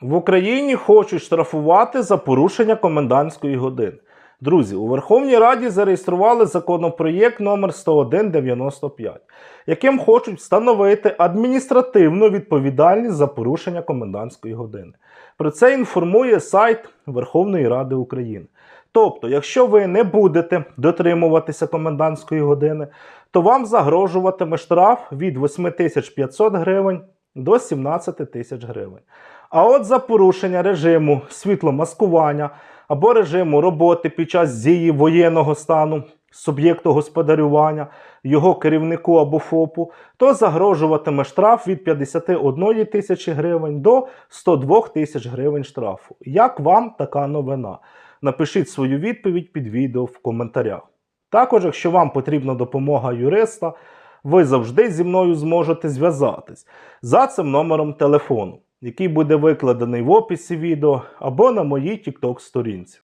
В Україні хочуть штрафувати за порушення комендантської години. Друзі, у Верховній Раді зареєстрували законопроєкт номер 10195, яким хочуть встановити адміністративну відповідальність за порушення комендантської години. Про це інформує сайт Верховної Ради України. Тобто, якщо ви не будете дотримуватися комендантської години, то вам загрожуватиме штраф від 8500 гривень до 17 тисяч гривень. А от за порушення режиму світломаскування або режиму роботи під час дії воєнного стану суб'єкту господарювання, його керівнику або ФОПу, то загрожуватиме штраф від 51 тисячі гривень до 102 тисяч гривень штрафу. Як вам така новина? Напишіть свою відповідь під відео в коментарях. Також, якщо вам потрібна допомога юриста, ви завжди зі мною зможете зв'язатись за цим номером телефону, який буде викладений в описі відео або на моїй TikTok сторінці.